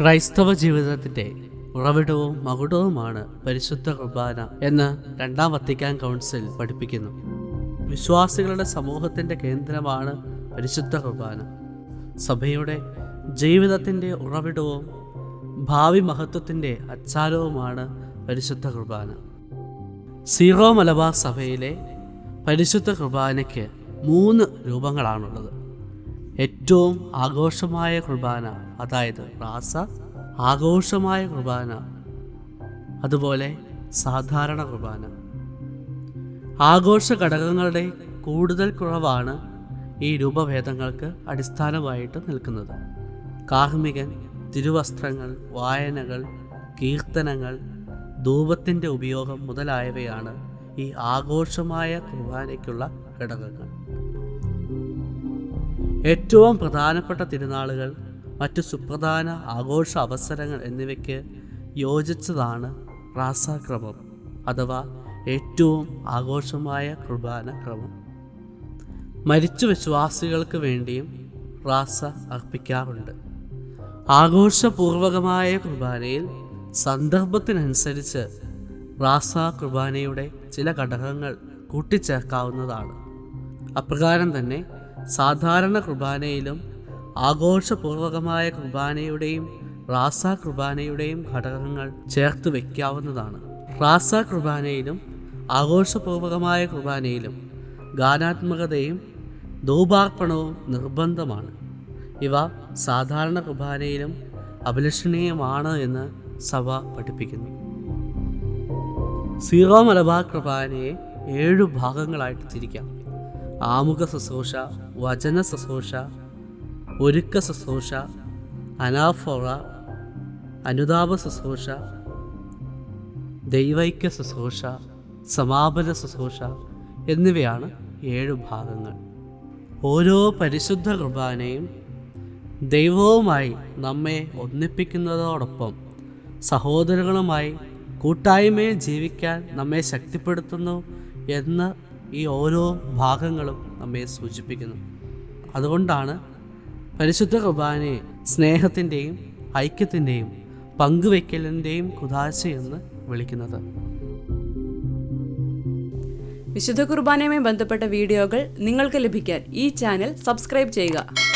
ക്രൈസ്തവ ജീവിതത്തിന്റെ ഉറവിടവും മകുടവുമാണ് പരിശുദ്ധ കുർബാന എന്ന് രണ്ടാം വത്തിക്കാൻ കൗൺസിൽ പഠിപ്പിക്കുന്നു. വിശ്വാസികളുടെ സമൂഹത്തിന്റെ കേന്ദ്രമാണ് പരിശുദ്ധ കുർബാന. സഭയുടെ ജീവിതത്തിന്റെ ഉറവിടവും ഭാവി മഹത്വത്തിന്റെ അച്ചാരവുമാണ് പരിശുദ്ധ കുർബാന. സീറോ മലബാർ സഭയിലെ പരിശുദ്ധ കുർബാനയ്ക്ക് മൂന്ന് രൂപങ്ങളാണുള്ളത്. ഏറ്റവും ആഘോഷമായ കുർബാന അതായത് റാസ ആഘോഷമായ കുർബാന. അതുപോലെ സാധാരണ കുർബാന. ആഘോഷ ഘടകങ്ങളുടെ കൂടുതൽ കുറവാണ് ഈ രൂപഭേദങ്ങൾക്ക് അടിസ്ഥാനമായിട്ട് നിൽക്കുന്നത്. കാർമികൻ തിരുവസ്ത്രങ്ങൾ വായനകൾ കീർത്തനങ്ങൾ ധൂപത്തിന്റെ ഉപയോഗം മുതലായവയാണ് ഈ ആഘോഷമായ കുർബാനയ്ക്കുള്ള ഘടകങ്ങൾ. ഏറ്റവും പ്രധാനപ്പെട്ട തിരുനാളുകൾ മറ്റു സുപ്രധാന ആഘോഷ അവസരങ്ങൾ എന്നിവയ്ക്ക് യോജിച്ചതാണ് റാസാക്രമം അഥവാ ഏറ്റവും ആഘോഷമായ കുർബാന ക്രമം മരിച്ച വിശ്വാസികൾക്ക് വേണ്ടിയും റാസ അർപ്പിക്കാറുണ്ട്. ആഘോഷപൂർവകമായ കുർബാനയിൽ സന്ദർഭത്തിനനുസരിച്ച് റാസ കുർബാനയുടെ ചില ഘടകങ്ങൾ കൂട്ടിച്ചേർക്കാവുന്നതാണ്. അപ്രകാരം തന്നെ സാധാരണ കുർബാനയിലും ആഘോഷപൂർവകമായ കുർബാനയുടെയും റാസ കുർബാനയുടെയും ഘടകങ്ങൾ ചേർത്ത് വയ്ക്കാവുന്നതാണ്. റാസ കുർബാനയിലും ആഘോഷപൂർവകമായ കുർബാനയിലും ഗാനാത്മകതയും ധൂപാർപ്പണവും നിർബന്ധമാണ്. ഇവ സാധാരണ കുർബാനയിലും അഭിലഷണീയമാണ് എന്ന് സഭ പഠിപ്പിക്കുന്നു. സീറോ മലബാർ കുർബാനയെ ഏഴു ഭാഗങ്ങളായിട്ട് തിരിക്കാം. ആമുഖ ശുശ്രൂഷ വചന ശുശ്രൂഷ ഒരുക്ക ശുശ്രൂഷ അനാഫോറ അനുതാപ ശുശ്രൂഷ ദൈവൈക്യ ശുശ്രൂഷ സമാപന ശുശ്രൂഷ എന്നിവയാണ് ഏഴ് ഭാഗങ്ങൾ. ഓരോ പരിശുദ്ധ കുർബാനയും ദൈവവുമായി നമ്മെ ഒന്നിപ്പിക്കുന്നതോടൊപ്പം സഹോദരങ്ങളുമായി കൂട്ടായ്മയിൽ ജീവിക്കാൻ നമ്മെ ശക്തിപ്പെടുത്തുന്നു എന്ന് ഈ ഓരോ ഭാഗങ്ങളും നമ്മെ സൂചിപ്പിക്കുന്നു. അതുകൊണ്ടാണ് പരിശുദ്ധ കുർബാനയെ സ്നേഹത്തിന്റെയും ഐക്യത്തിന്റെയും പങ്കുവയ്ക്കലിന്റെയും കുതാശയെന്ന് വിളിക്കുന്നത്. വിശുദ്ധ കുർബാനയുമായി ബന്ധപ്പെട്ട വീഡിയോകൾ നിങ്ങൾക്ക് ലഭിക്കാൻ ഈ ചാനൽ സബ്സ്ക്രൈബ് ചെയ്യുക.